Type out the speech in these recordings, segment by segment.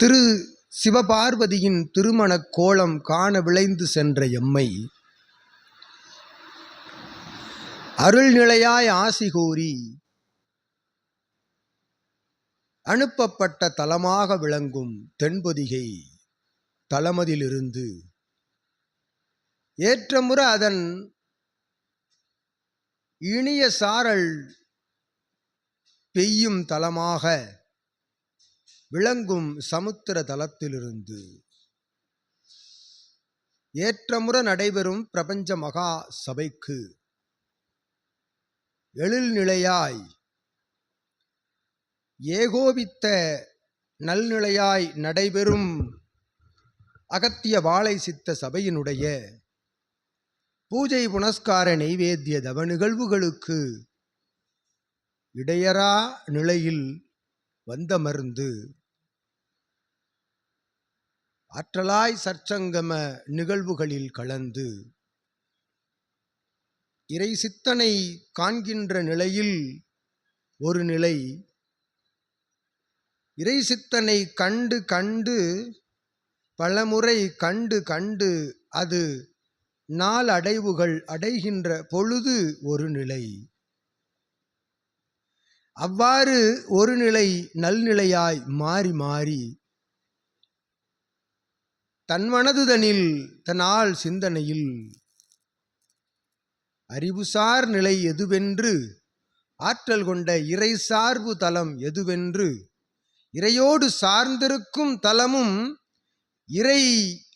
திரு சிவபார்வதியின் திருமணக் கோலம் காண விளைந்து சென்ற எம்மை அருள்நிலையாய் ஆசி கூறி அனுப்பப்பட்ட தலமாக விளங்கும் தென்பொதிகை தலமதிலிருந்து ஏற்றமுற அதன் இனிய சாரல் பெய்யும் தலமாக விளங்கும் சமுத்திர தலத்திலிருந்து ஏற்றமுற நடைபெறும் பிரபஞ்ச மகா சபைக்கு. எழில்நிலையாய் ஏகோபித்த நல்நிலையாய் நடைபெறும் அகத்திய வாழை சித்த சபையினுடைய பூஜை புனஸ்கார நெய்வேத்திய தவ நிகழ்வுகளுக்கு இடையறா நிலையில் வந்த மருந்து. ஆற்றலாய் சற்சங்கம நிகழ்வுகளில் கலந்து. இறை சித்தனை காண்கின்ற நிலையில் ஒரு நிலை. இறை சித்தனை கண்டு கண்டு பலமுறை கண்டு கண்டு அது நாளடைவுகள் அடைகின்ற பொழுது ஒரு நிலை. அவ்வாறு ஒரு நிலை நல்நிலையாய் மாறி மாறி தன்மனதுதனில் தனால் சிந்தனையில் அறிவுசார் நிலை எதுவென்று ஆற்றல் கொண்ட இறை சார்பு தலம் எதுவென்று இறையோடு சார்ந்திருக்கும் தலமும் இறை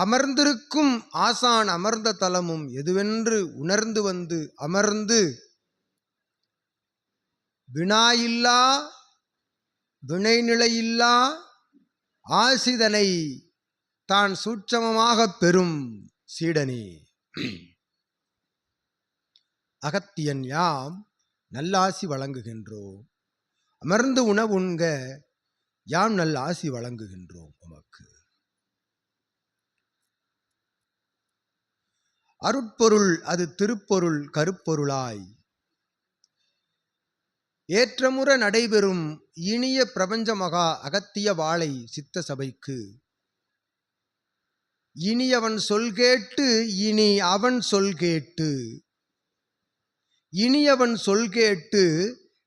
அமர்ந்திருக்கும் ஆசான் அமர்ந்த தலமும் எதுவென்று உணர்ந்து வந்து அமர்ந்து வினாயில்லா வினைநிலையில்லா ஆசிதனை தான் சூட்சமமாகப் பெறும் சீடனே. அகத்தியன் யாம் நல்லாசி வழங்குகின்றோம் அமர்ந்து உணவுண்க யாம் நல்ல ஆசி வழங்குகின்றோம் உமக்கு? அருட்பொருள் அது திருப்பொருள் கருப்பொருளாய். ஏற்றமுற நடைபெறும் இனிய பிரபஞ்ச மகா அகத்திய வாழை சித்த சபைக்கு. இனியவன் சொல் கேட்டு இனி அவன் சொல் கேட்டு. இனியவன் சொல் கேட்டு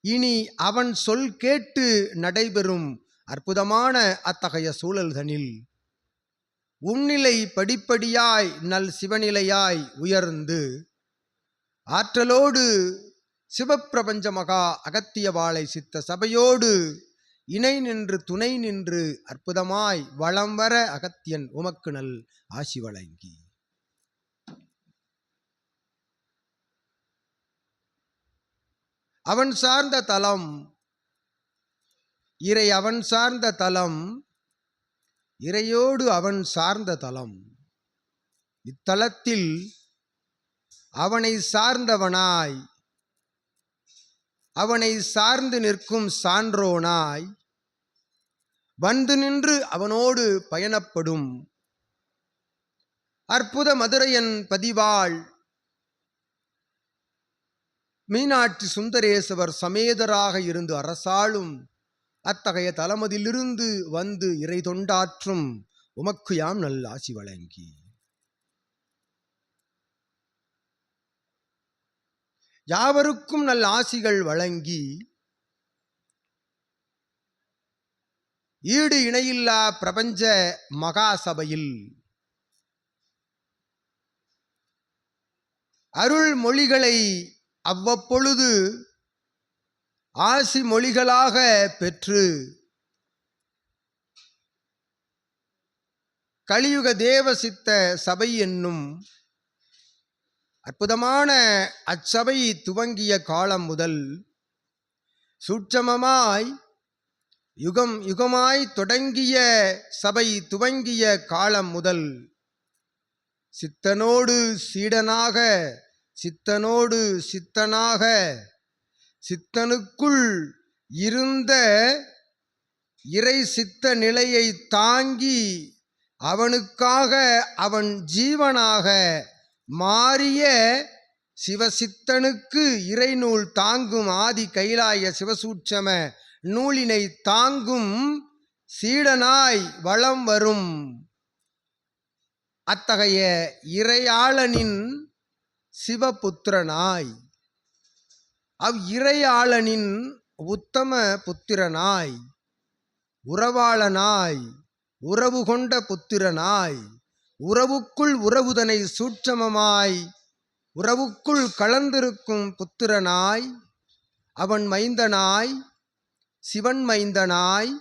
இனி அவன் சொல் கேட்டு நடைபெறும் அற்புதமான அத்தகைய சூழல்தனில் உன்னிலை படிப்படியாய் நல் சிவநிலையாய் உயர்ந்து ஆற்றலோடு சிவப்பிரபஞ்ச மகா அகத்திய வாழை சித்த சபையோடு இணை நின்று துணை நின்று அற்புதமாய் வளம் வர அகத்தியன் உமக்கு நல் ஆசி வழங்கி. அவன் சார்ந்த தலம் இறை அவன் சார்ந்த தலம் இறையோடு அவன் சார்ந்த தலம். இத்தலத்தில் அவனை சார்ந்தவனாய் அவனை சார்ந்து நிற்கும் சான்றோனாய் வந்து நின்று அவனோடு பயணப்படும். அற்புத மதுரையன் பதிவாள் மீனாட்சி சுந்தரேசவர் சமேதராக இருந்து அரசாளும் அத்தகைய தலமதிலிருந்து வந்து இறை தொண்டாற்றும் உமக்கு யாம் நல் ஆசி வழங்கி. யாவருக்கும் நல்ல ஆசிகள் வழங்கி ஈடு இணையில்லா பிரபஞ்ச மகாசபையில் அருள் மொழிகளை அவ்வப்பொழுது ஆசி மொழிகளாக பெற்று கலியுக தேவசித்த சபை என்னும் அற்புதமான அச்சபை துவங்கிய காலம் முதல் சூட்சமமாய் யுகம் யுகமாய் தொடங்கிய சபை துவங்கிய காலம் முதல் சித்தனோடு சீடனாக சித்தனோடு சித்தனாக சித்தனுக்குள் இருந்த இறை சித்த நிலையை தாங்கி அவனுக்காக அவன் ஜீவனாக மாறிய சிவசித்தனுக்கு இறைநூல் தாங்கும் ஆதி கைலாய சிவசூட்சம நூலினை தாங்கும் சீடனாய் வளம் வரும். அத்தகைய இறையாளனின் சிவபுத்திரனாய். அவ் இறையாளனின் உத்தம புத்திரனாய். உறவாளனாய். உறவு கொண்ட புத்திரனாய். உறவுக்குள் உறவுதனை சூட்சமமாய் உறவுக்குள் கலந்திருக்கும் புத்திரனாய் அவன் மைந்தனாய் சிவன் மைந்தனாய்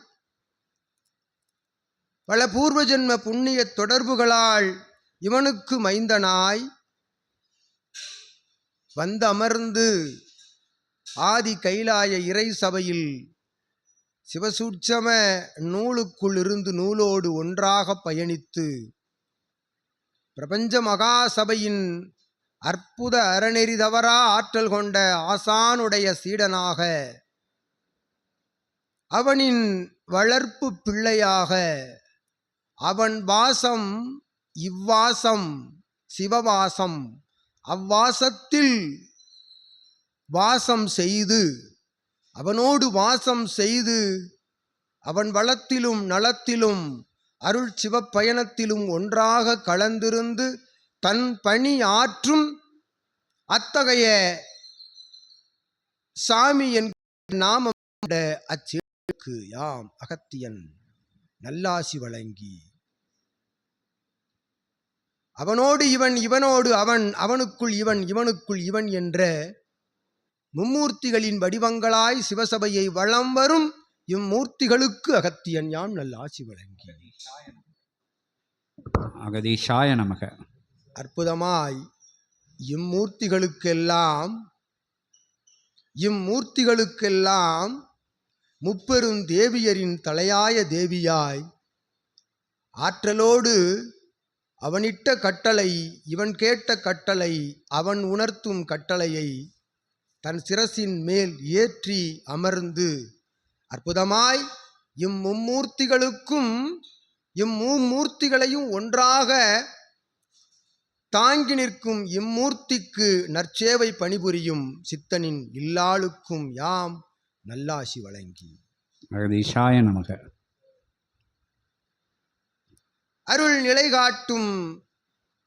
பல பூர்வ ஜென்ம புண்ணிய தொடர்புகளால் இவனுக்கு மைந்தனாய் வந்தமர்ந்து ஆதி கைலாய இறை சபையில் சிவசூட்சம நூலுக்குள் இருந்து நூலோடு ஒன்றாக பயணித்து பிரபஞ்ச மகாசபையின் அற்புத அறநெறி தவறா ஆற்றல் கொண்ட ஆசானுடைய சீடனாக அவனின் வளர்ப்பு பிள்ளையாக அவன் வாசம் இவ்வாசம் சிவவாசம் அவ்வாசத்தில் வாசம் செய்து அவனோடு வாசம் செய்து அவன் வளத்திலும் நலத்திலும் அருள் சிவப்பயணத்திலும் ஒன்றாக கலந்திருந்து தன் பணி ஆற்றும் அத்தகைய சாமி என்கிற நாமம் அச்சிற்கு யாம் அகத்தியன் நல்லாசி வழங்கி. அவனோடு இவன் இவனோடு அவன் அவனுக்குள் இவன் இவனுக்குள் இவன் என்ற மும்மூர்த்திகளின் வடிவங்களாய் சிவசபையை வலம் வரும் இம்மூர்த்திகளுக்கு அகத்தியன் யாம் நல்லாசி வழங்கி அகதீஷாய நமக. அற்புதமாய் இம்மூர்த்திகளுக்கெல்லாம் இம்மூர்த்திகளுக்கெல்லாம் முப்பெரும் தேவியரின் தலையாய தேவியாய் ஆற்றலோடு அவனிட்ட கட்டளை இவன் கேட்ட கட்டளை அவன் உணர்த்தும் கட்டளையை தன் சிரசின் மேல் ஏற்றி அமர்ந்து அற்புதமாய் இம்மும்மூர்த்திகளுக்கும் இம்மூர்த்திகளையும் ஒன்றாக தாங்கி நிற்கும் இம்மூர்த்திக்கு நற்சேவை பணிபுரியும் சித்தனின் இல்லாளுக்கும் யாம் நல்லாசி வழங்கி. அகதீஷாய நமக. அருள் நிலை காட்டும்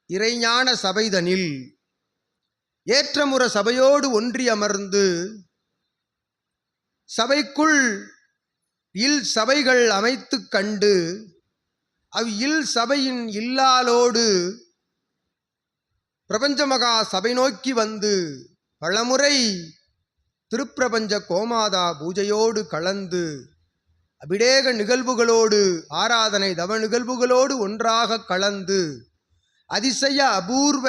இறைஞான சபைதனில் ஏற்றமுற சபையோடு ஒன்றி அமர்ந்து சபைக்குள் இல் சபைகள் அமைத்துக் கண்டு அவ் இல் சபையின் இல்லாலோடு பிரபஞ்சமகா சபை நோக்கி வந்து பலமுறை திருப்பிரபஞ்ச கோமாதா பூஜையோடு கலந்து அபிடேக நிகழ்வுகளோடு ஆராதனை தவ நிகழ்வுகளோடு ஒன்றாக கலந்து அதிசய அபூர்வ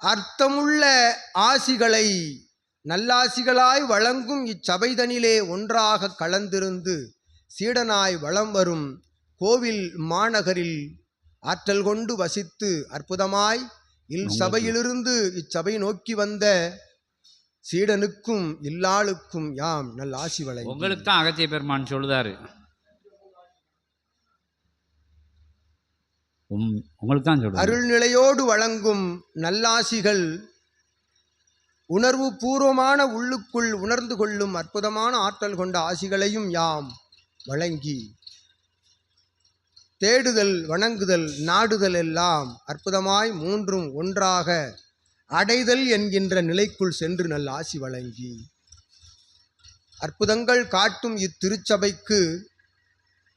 அர்த்தமுள்ள ஆசிகளை நல்லாசிகளாய் வழங்கும் இச்சபைதனிலே ஒன்றாக கலந்திருந்து சீடனாய் வலம் வரும் கோவில் மாநகரில் ஆற்றல் கொண்டு வசித்து அற்புதமாய் இல் சபையிலிருந்து இச்சபை நோக்கி வந்த சீடனுக்கும் இல்லாளுக்கும் யாம் நல் ஆசி வழங்கி. உங்களுக்கு தான் அகத்திய பெருமான் சொல்லுதாரு. உங்களுக்கு தான் அருள்நிலையோடு வழங்கும் நல்லாசிகள் உணர்வு பூர்வமான உள்ளுக்குள் உணர்ந்து கொள்ளும் அற்புதமான ஆற்றல் கொண்ட ஆசிகளையும் யாம் வழங்கி தேடுதல் வணங்குதல் நாடுதல் எல்லாம் அற்புதமாய் மூன்றும் ஒன்றாக அடைதல் என்கின்ற நிலைக்குள் சென்று நல்ல ஆசி வழங்கி. அற்புதங்கள் காட்டும் இத்திருச்சபைக்கு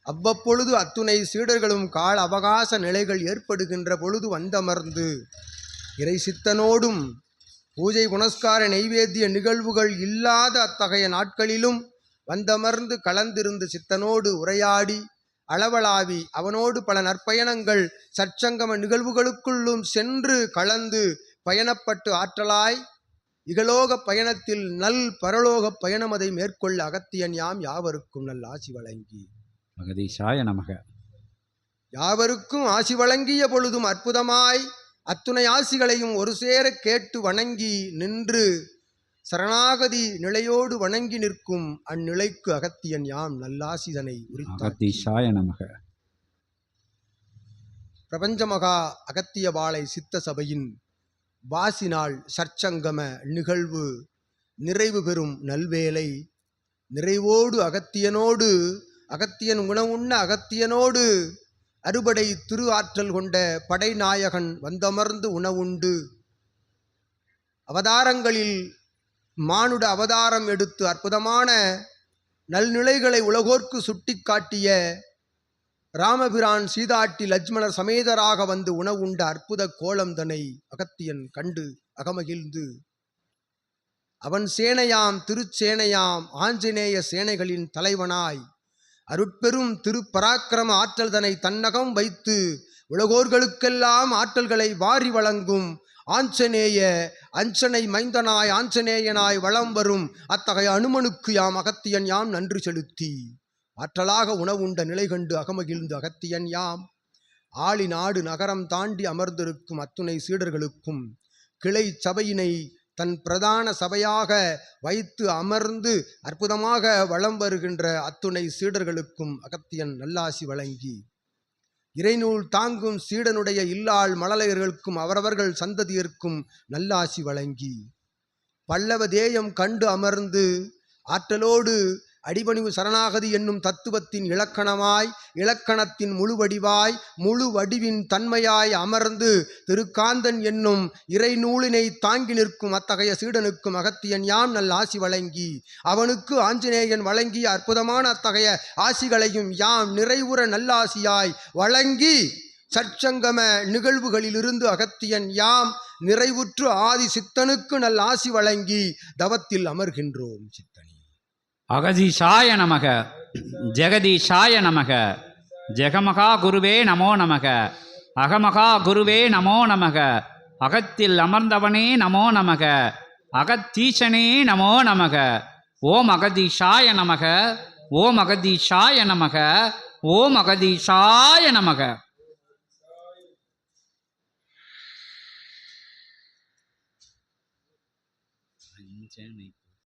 அவ்வப்பொழுது அத்துணை சீடர்களும் கால அவகாச நிலைகள் ஏற்படுகின்ற பொழுது வந்தமர்ந்து இறை சித்தனோடும் பூஜை புனஸ்கார நைவேத்திய நிகழ்வுகள் இல்லாத அத்தகைய நாட்களிலும் வந்தமர்ந்து கலந்திருந்து சித்தனோடு உரையாடி அளவளாவி அவனோடு பல நற்பயணங்கள் சற்சங்கம நிகழ்வுகளுக்குள்ளும் சென்று கலந்து பயணப்பட்டு ஆற்றலாய் இகலோக பயணத்தில் நல் பரலோக பயணம் அதை மேற்கொள்ள அகத்தியன் யாம் யாவருக்கும் நல் ஆசி வழங்கி. அகதீஷாய நமக. யாவருக்கும் ஆசி வழங்கிய பொழுதும் அற்புதமாய் அத்துணை ஆசிகளையும் ஒரு சேர கேட்டு வணங்கி நின்று சரணாகதி நிலையோடு வணங்கி நிற்கும் அந்நிலைக்கு அகத்தியன் யாம் நல்லாசிதனை உரித்தார் அகதீஷாய நமக. பிரபஞ்சமகா அகத்திய வாழை சித்த சபையின் வாசினால் சற்சங்கம நிகழ்வு நிறைவு பெறும் நல்வேலை நிறைவோடு அகத்தியனோடு அகத்தியன் உணவுண்ண அகத்தியனோடு அறுபடை திரு ஆற்றல் கொண்ட படைநாயகன் வந்தமர்ந்து உணவுண்டு. அவதாரங்களில் மானுட அவதாரம் எடுத்து அற்புதமான நல்நிலைகளை உலகோர்க்கு சுட்டிக்காட்டிய ராமபிரான் சீதாட்டி லட்சுமணர் சமேதராக வந்து உணவுண்ட அற்புத கோலம் தன்னை அகத்தியன் கண்டு அகமகிழ்ந்து. அவன் சேனையாம் திருச்சேனையாம் ஆஞ்சநேய சேனைகளின் தலைவனாய் அருட்பெரும் திருப்பராக்கிரம ஆற்றல் தனை தன்னகம் வைத்து உலகோர்களுக்கெல்லாம் ஆற்றல்களை வாரி வழங்கும் ஆஞ்சநேய அஞ்சனை மைந்தனாய் ஆஞ்சநேயனாய் வளம் வரும் அத்தகைய அனுமனுக்கு யாம் அகத்தியன் யாம் நன்றி செலுத்தி. ஆற்றலாக உணவுண்ட நிலை கண்டு அகமகிழ்ந்து அகத்தியன் யாம். ஆளி நாடு நகரம் தாண்டி அமர்ந்திருக்கும் அத்துணை சீடர்களுக்கும் கிளை சபையினை தன் பிரதான சபையாக வைத்து அமர்ந்து அற்புதமாக வலம் வருகின்ற அத்துணை சீடர்களுக்கும் அகத்தியன் நல்லாசி வழங்கி. இறைநூல் தாங்கும் சீடனுடைய இல்லாள் மழலையர்களுக்கும் அவரவர்கள் சந்ததியர்க்கும் நல்லாசி வழங்கி. பல்லவ தேயம் கண்டு அமர்ந்து ஆற்றலோடு அடிபணிவு சரணாகதி என்னும் தத்துவத்தின் இலக்கணமாய் இலக்கணத்தின் முழு வடிவாய் முழு வடிவின் தன்மையாய் அமர்ந்து திருக்காந்தன் என்னும் இறை நூலினை தாங்கி நிற்கும் அத்தகைய சீடனுக்கும் அகத்தியன் யாம் நல் ஆசி வழங்கி அவனுக்கு ஆஞ்சநேயன் வழங்கிய அற்புதமான அத்தகைய ஆசிகளையும் யாம் நிறைவுற நல்லாசியாய் வழங்கி சற்சங்கம நிகழ்வுகளிலிருந்து அகத்தியன் யாம் நிறைவுற்று ஆதி சித்தனுக்கு நல் ஆசி வழங்கி தவத்தில் அமர்கின்றோம். அகதீஷாய நமக ஜெகதீஷாய நமக ஜெகமகா குருவே நமோ நமக அகமகா குருவே நமோ நமக அகத்தில் அமர்ந்தவனே நமோ நமக அகத்தீசனே நமோ நமக ஓம் அகதீஷாய நமக ஓம் அகதீஷாய நமக ஓம் அகதீஷாய நமக.